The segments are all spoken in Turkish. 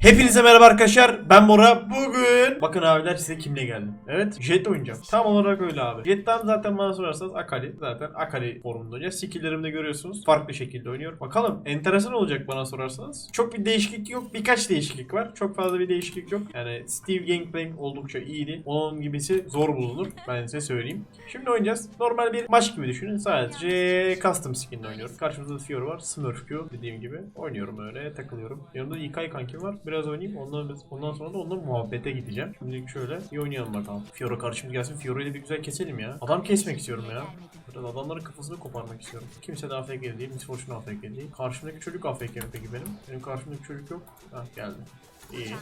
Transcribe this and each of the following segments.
Hepinize merhaba arkadaşlar. Ben Bora. Bugün bakın abiler size kimle geldim. Evet, Jet oynayacağım. Tam olarak öyle abi. Jet'ten zaten bana sorarsanız Akali. Zaten Akali formunda oynayacağız. Skill'lerimi de görüyorsunuz. Farklı şekilde oynuyorum. Bakalım enteresan olacak bana sorarsanız. Çok bir değişiklik yok. Birkaç değişiklik var. Çok fazla bir değişiklik yok. Yani Steve Gangplank oldukça iyiydi. Onun gibisi zor bulunur. Ben size söyleyeyim. Şimdi oynayacağız. Normal bir maç gibi düşünün. Sadece custom skin'le oynuyorum. Karşımızda Fiora var. Smurf Q dediğim gibi. Oynuyorum öyle takılıyorum. Yanımda İkay kankim var. Biraz oynayayım. Ondan, ondan sonra da onunla muhabbete gideceğim. Şimdi şöyle bir oynayalım bakalım. Fiora karşımıza gelsin. Fiora'yı da bir güzel keselim ya. Adam kesmek istiyorum ya. Biraz adamların kafasını koparmak istiyorum. Kimse de AFK değil. Miss Fortune AFK değil. Karşımdaki çocuk AFK peki benim? Benim karşımdaki çocuk yok. Hah geldi. İyi.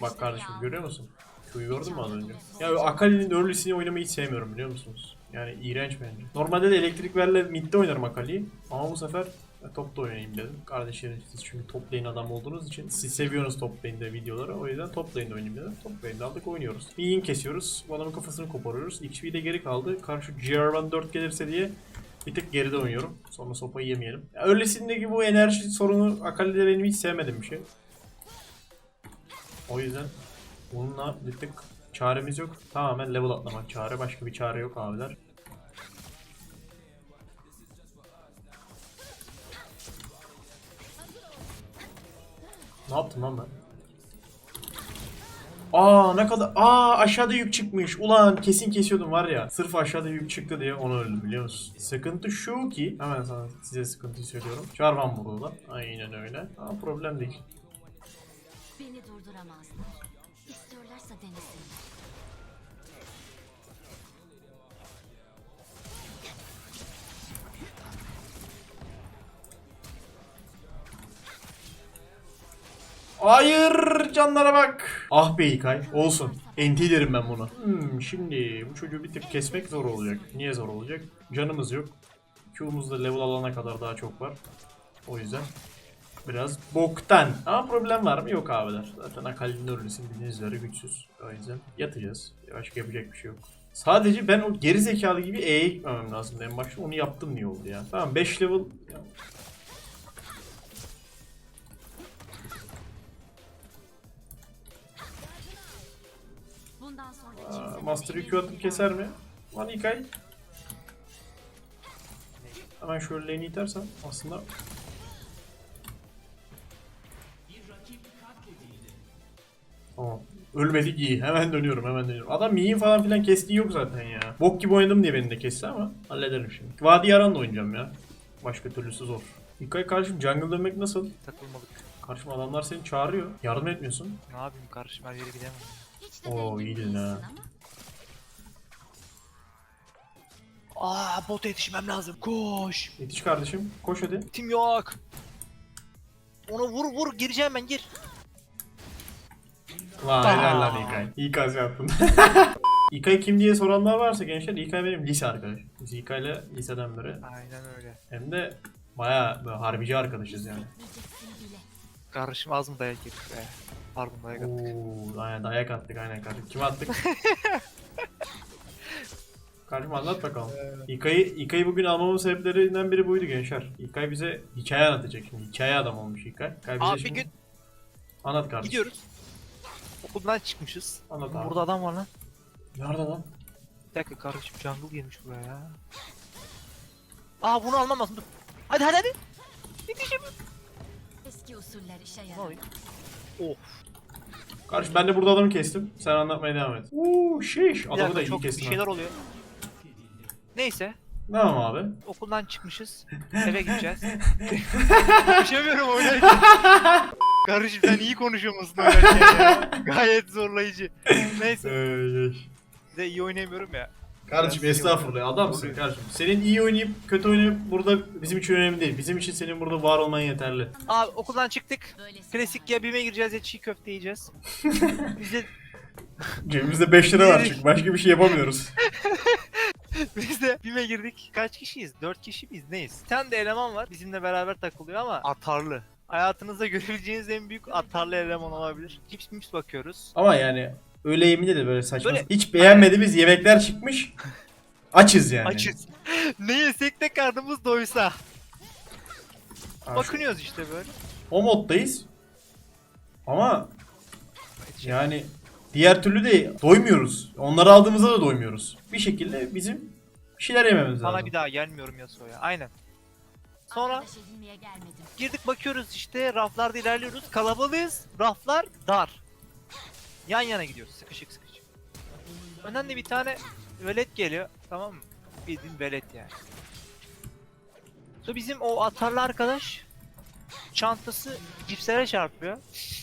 Bak kardeşim görüyor musun? Şuyu gördün mü az önce? Ya Akali'nin early'sini oynamayı hiç sevmiyorum biliyor musunuz? Yani iğrenç bence. Normalde de elektrik verle midde oynarım Akali'yi. Ama bu sefer ya, topta oynayayım dedim. Kardeşlerim siz çünkü top lane adam olduğunuz için siz seviyorsunuz top lane'de videoları. O yüzden top lane'de oynayayım dedim. Top lane'de aldık oynuyoruz. Bir kesiyoruz. Bu adamın kafasını koparıyoruz. XP de geri kaldı. Karşı GR1 4 gelirse diye bir tık geride oynuyorum. Sonra sopayı yemeyelim. Ya, öylesindeki bu enerji sorunu Akali'de benim hiç sevmediğim bir şey. O yüzden bununla bir tık çaremiz yok. Tamamen level atlamak çare. Başka bir çare yok abiler. Ne yaptım lan ben? Aa ne kadar aa aşağıda yük çıkmış. Ulan kesin kesiyordum var ya. Sırf aşağıda yük çıktı diye onu öldüm biliyor musun? Sıkıntı şu ki hemen sana size sıkıntıyı söylüyorum. Jarvan burada. Aynen öyle. Ama problem değil. Beni durduramazlar. İstiyorlarsa denesin. Hayır canlara bak. Ah be İkay. Olsun. Enti derim ben bunu. Hmm, şimdi bu çocuğu bir tık kesmek zor olacak. Niye zor olacak? Canımız yok. Q'muz da level alana kadar daha çok var. O yüzden biraz boktan. Ama problem var mı? Yok abiler. Zaten Akali'nin ölüsün bildiğiniz üzere güçsüz. O yüzden yatacağız. Başka yapacak bir şey yok. Sadece ben o geri zekalı gibi E'ye gitmemem lazım en başta. Onu yaptım niye oldu ya? Tamam 5 level sonra Aa, kimse Master beni Q atıp keser mi? Lan İlkay. Hemen şöyle lane'i itersem aslında Tamam. Ölmedik iyi. Hemen dönüyorum hemen dönüyorum. Adam miyin falan filan kestiği yok zaten ya. Bok gibi oynadım diye beni de kesti ama hallederim şimdi. Vadi Yaran'la oynayacağım ya. Başka türlüsü zor. İlkay karşım jungle dönmek nasıl? Takılmadık. Karşım adamlar seni çağırıyor. Yardım etmiyorsun. Ne yapayım kardeşim her yere gidemem. Oo, iyi dedin ha. Aa bota yetişmem lazım. Koş. Yetiş kardeşim. Koş hadi. Tim yok. Onu vur vur gireceğim ben gir. Vay helal lan İlkay. İyi kaz yaptın. İlkay kim diye soranlar varsa gençler İlkay benim lise arkadaşım. Biz İlkay'la liseden beri Aynen öyle. hem de bayağı böyle harbici arkadaşız yani. Kardeşim az mı dayak yedik be. Pardon dayak attık. Oo, aynen dayak attık aynen kardeşim. Kime attık? Kardeşim anlat bakalım. İlkay'ı, İlkay'ı bugün almamın sebeplerinden biri buydu gençler. İlkay bize hikaye anlatacak şimdi. Hikaye adam olmuş İlkay. İlkay bize Abi bir şimdi... gün Anlat kardeşim. gidiyoruz. Okuldan çıkmışız. Anlat abi. Burada adam var lan. Nerede lan? Bir dakika kardeşim jungle girmiş buraya ya. Aa bunu almam lazım dur. Hadi hadi hadi. Yetişim. Eski usuller işe Ne yarar. oluyor? Oh. Kardeşim ben de burada adamı kestim. Sen anlatmaya devam et. Uuu şiş. Bir Adamı dakika da iyi çok bir kestin. ha. şeyler oluyor. Neyse. Tamam abi. Okuldan çıkmışız. Eve gideceğiz. Konuşamıyorum oynarken. Kardeşim sen iyi konuşuyor musun oynarken ya? Gayet zorlayıcı. Neyse. Ey, ey. Bir de iyi oynayamıyorum ya. Kardeşim Biraz estağfurullah adamsın kardeşim. Senin iyi oynayıp kötü oynayıp burada bizim için önemli değil. Bizim için senin burada var olman yeterli. Abi okuldan çıktık. Klasik ya BİM'e gireceğiz ya çiğ köfte yiyeceğiz. Biz de, Cebimizde 5 lira var çünkü başka bir şey yapamıyoruz. biz de BİM'e girdik. Kaç kişiyiz? 4 kişi miyiz? Neyiz? Bir tane de eleman var. Bizimle beraber takılıyor ama atarlı. Hayatınızda görebileceğiniz en büyük atarlı eleman olabilir. Cips mips bakıyoruz. Ama yani öğle yemeğinde de böyle saçma. Böyle- Hiç beğenmediğimiz yemekler çıkmış. Açız yani. Açız. ne yesek de karnımız doysa. Şu- Bakınıyoruz işte böyle. O moddayız. Ama yani diğer türlü de doymuyoruz. Onları aldığımızda da doymuyoruz. Bir şekilde bizim bir şeyler yememiz Sana lazım. bir daha gelmiyorum Yasuo'ya. Aynen. Sonra girdik bakıyoruz işte raflarda ilerliyoruz. Kalabalığız. Raflar dar. Yan yana gidiyoruz sıkışık sıkışık. Önden de bir tane velet geliyor. Tamam mı? Bildiğin velet yani. Sonra bizim o atarlı arkadaş çantası cipslere çarpıyor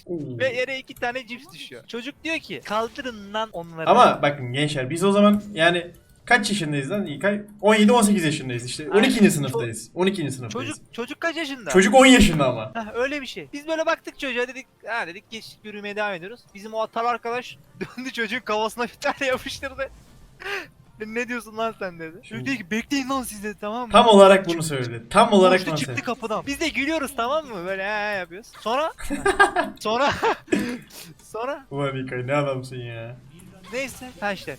Oo. ve yere iki tane cips düşüyor. Çocuk diyor ki kaldırın lan onları. Ama bakın gençler biz o zaman yani kaç yaşındayız lan İlkay? 17-18 yaşındayız işte. 12. Aynen. sınıftayız. 12. sınıftayız. çocuk çocuk kaç yaşında? Çocuk 10 yaşında ama. Heh, öyle bir şey. Biz böyle baktık çocuğa dedik ha dedik geç yürümeye devam ediyoruz. Bizim o atar arkadaş döndü çocuğun kafasına bir tane yapıştırdı. ne diyorsun lan sen dedi. Çocuk dedi ki bekleyin lan siz dedi tamam mı? Tam olarak bunu söyledi. Tam olarak Koştu bunu çıktı söyledi. kapıdan. Biz de gülüyoruz tamam mı? Böyle he he yapıyoruz. Sonra sonra sonra Ulan İlkay ne adamsın ya. neyse ha işte.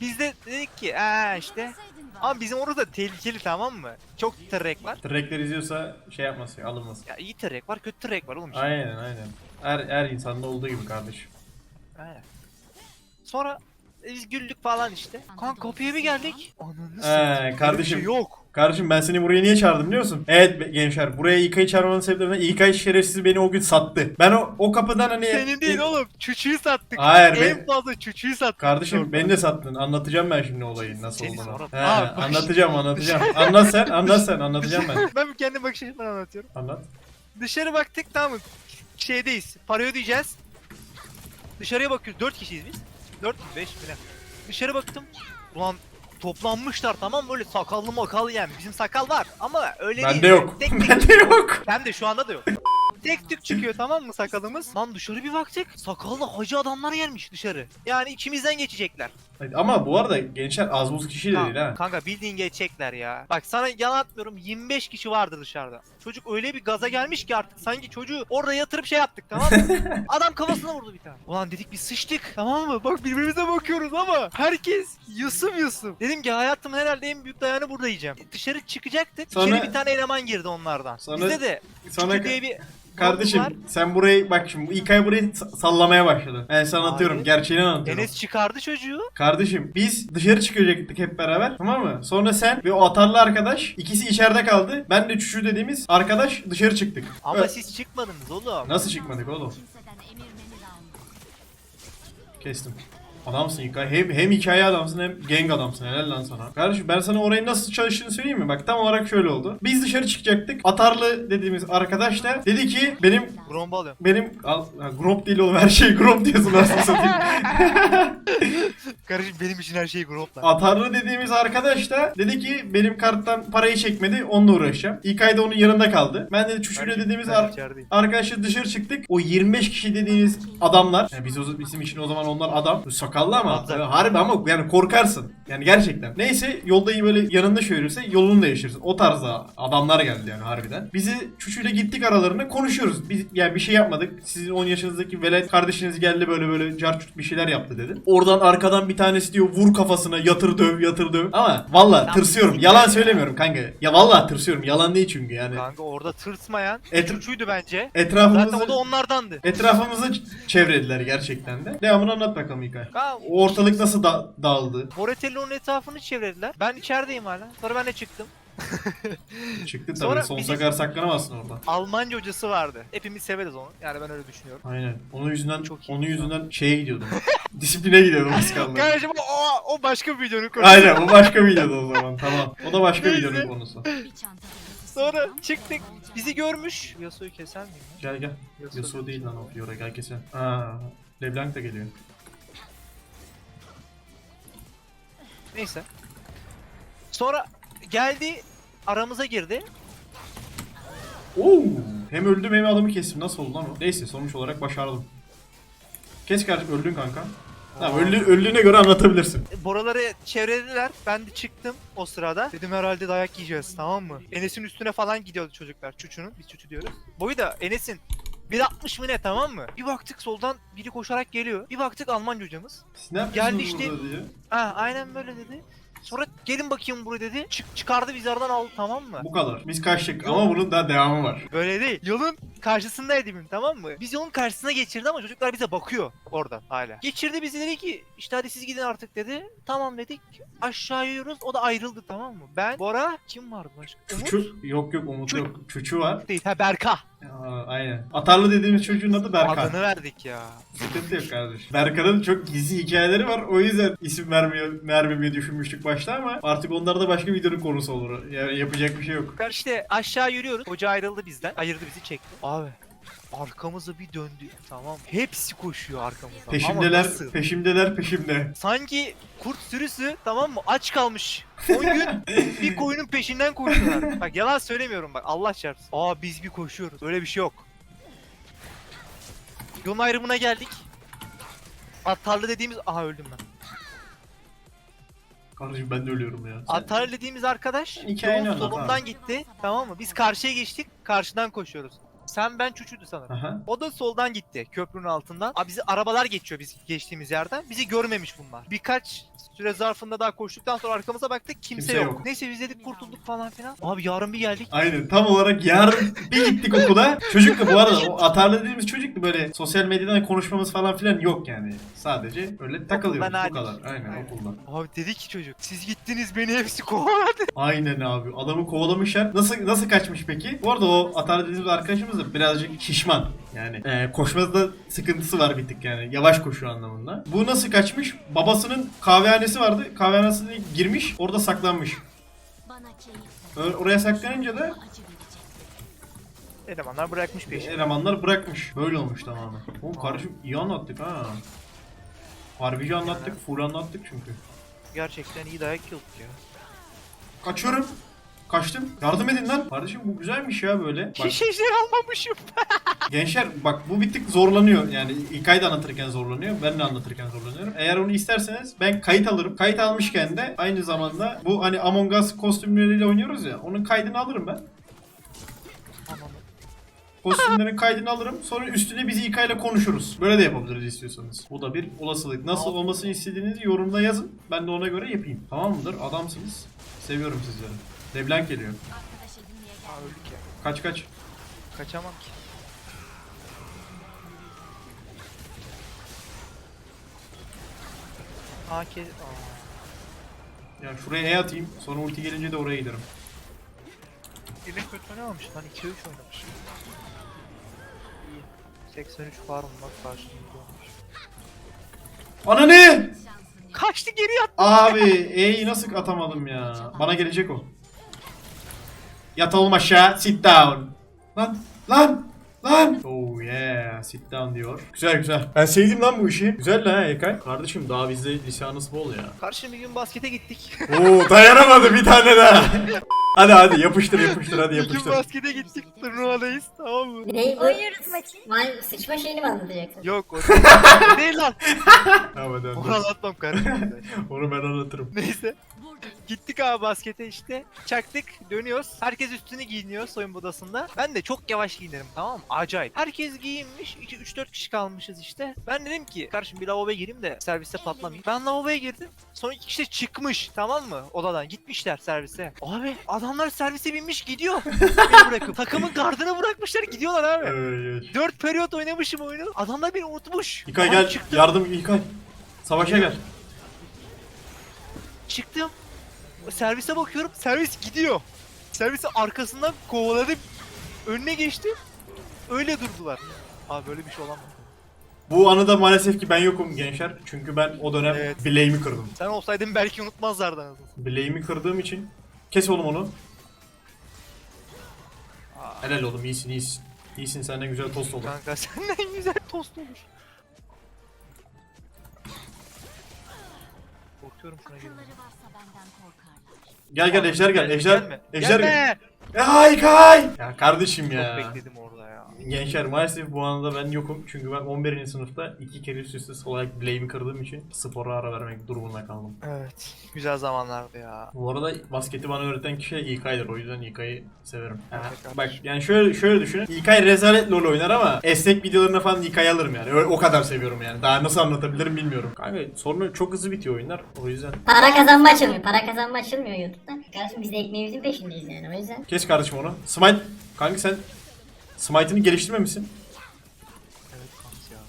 Biz de dedik ki ha işte ama bizim orada tehlikeli tamam mı? Çok trek var. Trackler izliyorsa şey yapmasın alınmasın. Ya iyi trek var kötü trek var oğlum. Aynen aynen. Her, her insanda olduğu gibi kardeşim. Aynen. Sonra biz güldük falan işte. Kanka kapıya bir geldik. Ananı Ee, satayım. Böyle bir kardeşim. şey yok. Kardeşim ben seni buraya niye çağırdım biliyor musun? Evet be- gençler buraya İlkay'ı çağırmanın sebeplerinden İlkay şerefsiz beni o gün sattı. Ben o, o kapıdan hani... Senin değil oğlum. Çüçüğü sattık. Hayır, En ben- fazla çüçüğü sattık. Kardeşim beni de sattın. Anlatacağım ben şimdi olayı nasıl Seni olduğunu. sonra- He, Aa, bak anlatacağım anlatacağım. Anlat sen anlat sen anlatacağım ben. ben kendi bakış açımdan anlatıyorum. Anlat. Dışarı baktık tamam mı? Şeydeyiz. Para ödeyeceğiz. Dışarıya bakıyoruz. 4 kişiyiz biz. 4 mü 5 mi ne? Dışarı baktım. Ulan toplanmışlar tamam? Böyle sakallı makallı yani. Bizim sakal var ama öyle değil. Bende yok. Tek tek Bende yok. Hem de şu anda da yok. Tek tük çıkıyor tamam mı sakalımız? Lan dışarı bir baktık. Sakallı hacı adamlar gelmiş dışarı. Yani içimizden geçecekler. Ama bu arada gençler az buz kişi de değil ha. kanka bildiğin geçecekler ya. Bak sana yalan atmıyorum 25 kişi vardı dışarıda. Çocuk öyle bir gaza gelmiş ki artık sanki çocuğu orada yatırıp şey yaptık tamam mı? Adam kafasına vurdu bir tane. Ulan dedik biz sıçtık tamam mı? Bak birbirimize bakıyoruz ama herkes yusum yusum. Dedim ki hayatımın herhalde en büyük dayanı burada yiyeceğim. Dışarı çıkacaktık. Sonra- İçeri bir tane eleman girdi onlardan. Sonra- Bize de Sana diye bir kardeşim var. sen burayı bak şimdi İlkay burayı sa- sallamaya başladı. Ben sana anlatıyorum. Hayır. Gerçeğini anlatıyorum. Enes çıkardı çocuğu. Kardeşim biz dışarı çıkacaktık hep beraber tamam mı? Sonra sen ve o atarlı arkadaş ikisi içeride kaldı. Ben de çüşü dediğimiz arkadaş dışarı çıktık. Ama Evet. siz çıkmadınız oğlum. Nasıl çıkmadık oğlum? Kimseden emir memir alma. Kestim. Adamsın İlkay. Hem, hem hikaye adamsın hem gang adamsın. Helal lan sana. Kardeşim ben sana orayı nasıl çalıştığını söyleyeyim mi? Bak tam olarak şöyle oldu. Biz dışarı çıkacaktık. Atarlı dediğimiz arkadaş da dedi ki benim Gromba alıyorum. benim al, ha, Gromp değil oğlum her şey Gromp diyorsun aslında satayım. Kardeşim benim için her şey Gromp'la. Atarlı dediğimiz arkadaş da dedi ki benim karttan parayı çekmedi onunla uğraşacağım. İlkay da onun yanında kaldı. Ben de Çüşüyle dediğimiz ar- arkadaşla dışarı çıktık. O 25 kişi dediğiniz adamlar. Yani biz o, bizim için o zaman onlar adam. Sakallı ama. Adam zaten. Harbi ama yani korkarsın. Yani gerçekten. Neyse yolda iyi böyle yanında şöylese yolunu değiştirsin. O tarzda adamlar geldi yani harbiden. Bizi Çüşüyle gittik aralarına konuşuyoruz. Biz yani bir şey yapmadık. Sizin 10 yaşınızdaki velet kardeşiniz geldi böyle böyle carçut bir şeyler yaptı dedi. Oradan arkadan bir tanesi diyor vur kafasına yatır döv yatır döv. Ama valla tırsıyorum. Yalan ya. söylemiyorum kanka. Ya valla tırsıyorum. Yalan değil çünkü yani. Kanka orada tırsmayan Et- çuçuydu bence. Etrafımızı Zaten o da onlardandı. Etrafımızı çevrediler gerçekten de. Devamını anlat bakalım İlkay. Kanka, O ortalık nasıl da- dağıldı? Boratello'nun etrafını çevrediler. Ben içerideyim hala. Sonra ben de çıktım. Çıktı tabii. Sonra Sonsuza bizim- kadar saklanamazsın orada. Almanca hocası vardı. Hepimiz severiz onu. Yani ben öyle düşünüyorum. Aynen. Onun yüzünden Çok iyi. onun yüzünden şeye gidiyordum. Disipline gidiyordum az kaldı. Kardeşim o, o, başka bir videonun konusu. Aynen o başka videoda o zaman tamam. O da başka Neyse. videonun konusu. Sonra çıktık. Bizi görmüş. Yasuo'yu keser miyim? Gel gel. Yasuo değil lan o Fiora gel keselim. Aa, Leblanc da geliyor. Neyse. Sonra geldi aramıza girdi. Oo! Hem öldüm hem adamı kestim. Nasıl oldu lan o? Neyse sonuç olarak başardım. Kes kardeşim öldün kanka. Tamam öldü, öldüğüne göre anlatabilirsin. E, Boraları çevrelediler. Ben de çıktım o sırada. Dedim herhalde dayak yiyeceğiz tamam mı? Enes'in üstüne falan gidiyordu çocuklar. Çuçunun. Biz çuçu diyoruz. Boyu da Enes'in 1.60 mı ne tamam mı? Bir baktık soldan biri koşarak geliyor. Bir baktık Almanca hocamız. Yapıyorsunuz Geldi işte- diye. Ha aynen böyle dedi. Sonra gelin bakayım buraya dedi. Çık çıkardı bizi aradan aldı tamam mı? Bu kadar. Biz kaçtık ama bunun daha devamı var. Böyle değil. Yolun karşısındaydı benim tamam mı? Biz yolun karşısına geçirdi ama çocuklar bize bakıyor oradan hala. Geçirdi bizi dedi ki işte hadi siz gidin artık dedi. Tamam dedik. Aşağı yürüyoruz. O da ayrıldı tamam mı? Ben, Bora, kim vardı başka? Umut Çuçu yok yok Umut Çu- yok. Çuçu var. değil. Ha Berka. Aa, aynen. Atarlı dediğimiz çocuğun adı Berkan. Adını verdik ya. Sıkıntı yok kardeş. Berkan'ın çok gizli hikayeleri var. O yüzden isim vermiyor, vermemeyi düşünmüştük başta ama artık onlar da başka videonun konusu olur. Yani yapacak bir şey yok. Yukarı işte aşağı yürüyoruz. Hoca ayrıldı bizden. Ayırdı bizi çekti. Abi arkamıza bir döndü. Tamam. Hepsi koşuyor arkamızdan. Ama Peşimdeler, nasıl? peşimdeler, peşimde. Sanki kurt sürüsü tamam mı aç kalmış. 10 gün bir koyunun peşinden koşuyorlar. Bak yalan söylemiyorum bak Allah çarpsın. Aa biz bir koşuyoruz. Öyle bir şey yok. Yolun ayrımına geldik. Atarlı dediğimiz... Aha öldüm ben. Kardeşim ben de ölüyorum ya. Atarlı dediğimiz arkadaş Hikayeni yolun anlat solundan abi. gitti. Tamam mı? Biz karşıya geçtik. Karşıdan koşuyoruz. Sen ben çuçuydu sanırım. Aha. O da soldan gitti köprünün altından. Abi bizi arabalar geçiyor biz geçtiğimiz yerden. Bizi görmemiş bunlar. Birkaç süre zarfında daha koştuktan sonra arkamıza baktık kimse, Kimse yok. yok. Neyse biz dedik kurtulduk falan filan. Abi yarın bir geldik. Aynen tam olarak yarın bir gittik okula. Çocuk da bu arada o atarlı dediğimiz çocuk da böyle sosyal medyadan konuşmamız falan filan yok yani. Sadece öyle takılıyoruz bu hariç. kadar. Aynen, Aynen. okulda. Abi dedi ki çocuk siz gittiniz beni hepsi kovaladı. Aynen abi. Adamı kovalamışlar. Nasıl nasıl kaçmış peki? Bu arada o atar dediğimiz arkadaşımız da birazcık şişman. Yani e, koşmada sıkıntısı var bir tık yani. Yavaş koşuyor anlamında. Bu nasıl kaçmış? Babasının kahvehanesi vardı. Kahvehanesine girmiş. Orada saklanmış. Bana keyif Ö- Oraya saklanınca da. Elemanlar bırakmış peşini. elemanlar bırakmış. Böyle olmuş tamamen. Oğlum kardeşim iyi anlattık ha. Harbici anlattık. Full anlattık çünkü. Gerçekten iyi dayak yıldık ya. Kaçıyorum. Kaçtım. Yardım edin lan. Kardeşim bu güzelmiş ya böyle. Bak, şey almamışım. Gençler bak bu bir tık zorlanıyor. Yani İlkay da anlatırken zorlanıyor. Ben de anlatırken zorlanıyorum. Eğer onu isterseniz ben kayıt alırım. Kayıt almışken de aynı zamanda bu hani Among Us kostümleriyle oynuyoruz ya. Onun kaydını alırım ben. Kostümlerin kaydını alırım. Sonra üstüne biz İlkay ile konuşuruz. Böyle de yapabiliriz istiyorsanız. Bu da bir olasılık. Nasıl olmasını istediğinizi yorumda yazın. Ben de ona göre yapayım. Tamam mıdır? Adamsınız. Seviyorum sizleri. Leblanc geliyor. Aa öldük ya. Kaç kaç. Kaçamam ki. AK... Aa. Ya şuraya E atayım. Sonra ulti gelince de oraya giderim. Yine kötü oynamamış lan 2-3 oynamış. İyi. 83 farm var karşımızda olmuş. Ana ne? Kaçtı geri at. Abi E'yi nasıl atamadım ya? Bana gelecek o. Yat oğlum aşağı. Sit down. Lan. Lan. Lan. Oh yeah. Sit down diyor. Güzel güzel. Ben sevdim lan bu işi. Güzel lan Ekay. Kardeşim daha bizde lisanız bol ya. Karşı bir gün baskete gittik. Oo dayanamadı bir tane daha. hadi hadi yapıştır yapıştır hadi bir gün yapıştır. baskete gittik turnuvadayız tamam mı? Ne bu? Oynuyoruz maçı. Mal sıçma şeyini mi anlatacaksın? Yok o değil, lan. Tamam hadi, Onu hadi. anlatmam kardeşim. Onu ben anlatırım. Neyse. Gittik abi baskete işte. Çaktık dönüyoruz. Herkes üstünü giyiniyor soyunma odasında. Ben de çok yavaş giyinirim tamam mı? Acayip. Herkes giyinmiş. 3-4 kişi kalmışız işte. Ben dedim ki kardeşim bir lavaboya gireyim de serviste patlamayayım. Ben lavaboya girdim. Son iki kişi çıkmış tamam mı? Odadan gitmişler servise. Abi adamlar servise binmiş gidiyor. Beni bırakıp. Takımın gardını bırakmışlar gidiyorlar abi. Evet. 4 periyot oynamışım oyunu. Adamlar beni unutmuş. İlkay Abi gel. çıktım. Yardım İlkay. Savaşa gel. Çıktım. Servise bakıyorum. Servis gidiyor. Servisi arkasından kovaladım. Önüne geçtim. Öyle durdular. Abi böyle bir şey olamaz. Bu anıda maalesef ki ben yokum gençler. Çünkü ben o dönem Evet. bileğimi kırdım. Sen olsaydın belki unutmazlardı anasını. Bileğimi kırdığım için kes oğlum onu. Aa, Helal oğlum iyisin iyisin. İyisin senden güzel tost olur. Kanka senden güzel tost olur. Korkuyorum şuna korkarlar. Gel gel Ejder gel. Ejder. Gelme. Ejder gel. Gelme. Ay kay. Ya kardeşim Çok ya. bekledim orada ya. Gençler maalesef bu anda ben yokum. Çünkü ben 11. sınıfta iki kere üst üste sol ayak bileğimi kırdığım için spora ara vermek durumunda kaldım. Evet. Güzel zamanlardı ya. Bu arada basketi bana öğreten kişi İlkay'dır. O yüzden İlkay'ı severim. Ha, Evet, bak yani şöyle şöyle düşünün. İlkay rezalet LoL oynar ama esnek videolarına falan İlkay alırım yani. Öyle, o kadar seviyorum yani. Daha nasıl anlatabilirim bilmiyorum. Kanka sonra çok hızlı bitiyor oyunlar. O yüzden. Para kazanma açılmıyor. Para kazanma açılmıyor YouTube'da. Kardeşim biz de ekmeğimizin peşindeyiz yani o yüzden. Kes kardeşim onu. Smite. Kanka sen Smite'ını geliştirmemişsin. Evet kanka ya.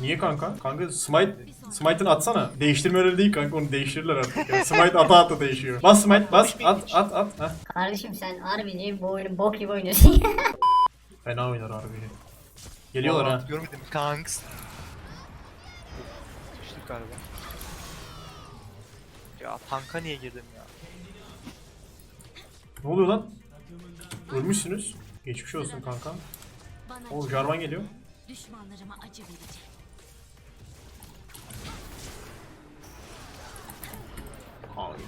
Niye kanka? Kanka Smite Smite'ını atsana. Değiştirme öyle değil kanka onu değiştirirler artık. Ya. Smite ata ata değişiyor. Bas Smite bas at at at. Heh. Kardeşim sen harbi bu oyunu bok gibi oynuyorsun. Fena oynar harbi. Geliyorlar Valorant ha. Görmedim kanks. Düştük galiba. Ya tanka niye girdim ya? Ne oluyor lan? Ölmüşsünüz. Geçmiş olsun kanka. Bana O. Jarvan geliyor. Düşmanlarıma acı verecek.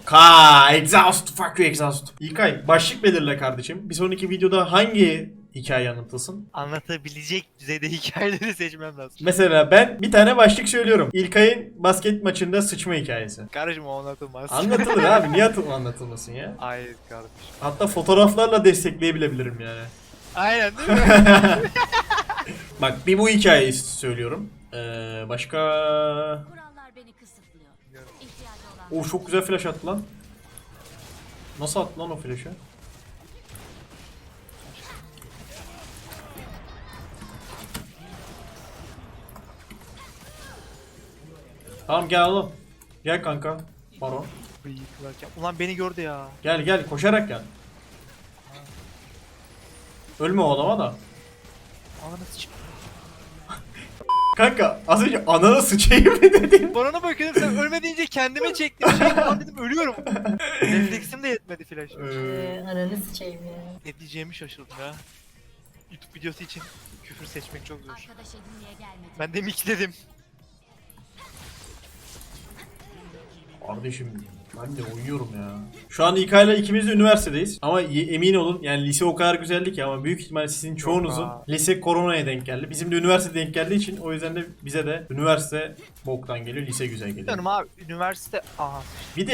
Ka exhaust fuck you exhaust. İlkay başlık belirle kardeşim. Bir sonraki videoda hangi hikaye anlatılsın? Anlatabilecek düzeyde hikayeleri seçmem lazım. Mesela ben bir tane başlık söylüyorum. İlkay'ın basket maçında sıçma hikayesi. Kardeşim o anlatılmaz. Anlatılır abi. Niye atıl- anlatılmasın ya? Hayır kardeşim. Hatta fotoğraflarla destekleyebilirim yani. Aynen değil mi? Bak bir bu hikayeyi söylüyorum. Ee, başka... Kurallar beni kısıtlıyor. İhtiyacı olan Oo çok güzel flash attı lan. Nasıl attı lan o flash'ı? Tamam gel oğlum. Gel kanka. Baron. Bıyıklarken. Ulan beni gördü ya. Gel gel koşarak gel. Ölme o adama da. Ananı sıçayım. Kanka az önce ananı sıçayım mı dedin? Barona bakıyordum sen ölme deyince kendime çektim. Şey lan dedim ölüyorum. Refleksim de yetmedi flash. Ee, Ee, Ananı sıçayım ya. Ne diyeceğimi şaşırdım ya. YouTube videosu için küfür seçmek çok zor. arkadaş edinmeye gelmedim. Ben de mikledim. Kardeşim ben de uyuyorum ya. Şu an İK ile ikimiz de üniversitedeyiz. Ama emin olun yani lise o kadar güzeldi ki ama büyük ihtimal sizin çoğunuzun lise koronaya denk geldi. Bizim de üniversite denk geldiği için o yüzden de bize de üniversite boktan geliyor, lise güzel geliyor. Bilmiyorum abi üniversite aha Bir de,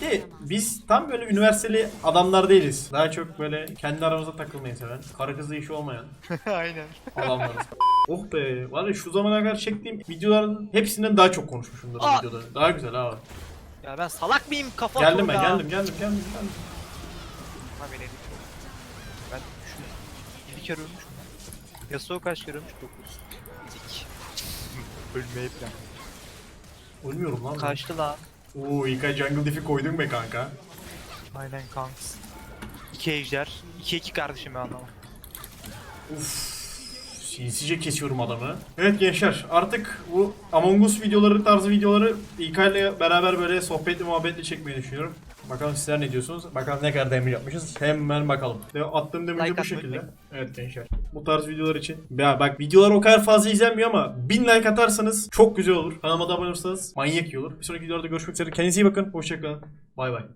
bir de biz tam böyle üniversiteli adamlar değiliz. Daha çok böyle kendi aramızda takılmayı seven, karı kızı işi olmayan aynen. adamlarız. oh be, var ya şu zamana kadar çektiğim videoların hepsinden daha çok konuşmuşumdur bu Aa! videoda. Daha güzel abi. Ya ben salak mıyım kafa Geldim ben, geldim, geldim, geldim, geldim. Ha beni edik. Ben şu 7 kere ölmüşüm. Yasuo kaç kere ölmüş? 9. Ezik. Ölmeye plan. Ölmüyorum lan. ben. Kaçtı lan. Oo İlkay Jungle Diff'i koydun be kanka. Aynen kanks. 2 ejder. 2 2 kardeşim ben anlamam. Uf. Sinsice kesiyorum adamı. Evet gençler artık bu Among Us videoları tarzı videoları İlkay ile beraber böyle sohbetli muhabbetli çekmeyi düşünüyorum. Bakalım sizler ne diyorsunuz? Bakalım ne kadar demir yapmışız. Hemen bakalım. Ve attığım demirci Like bu şekilde. unutmayın. Evet gençler. Bu tarz videolar için. Ya bak videolar o kadar fazla izlenmiyor ama 1000 like atarsanız çok güzel olur. Kanalıma da abone olursanız manyak iyi olur. Bir sonraki videolarda görüşmek üzere. Kendinize iyi bakın. Hoşçakalın. Bay bay.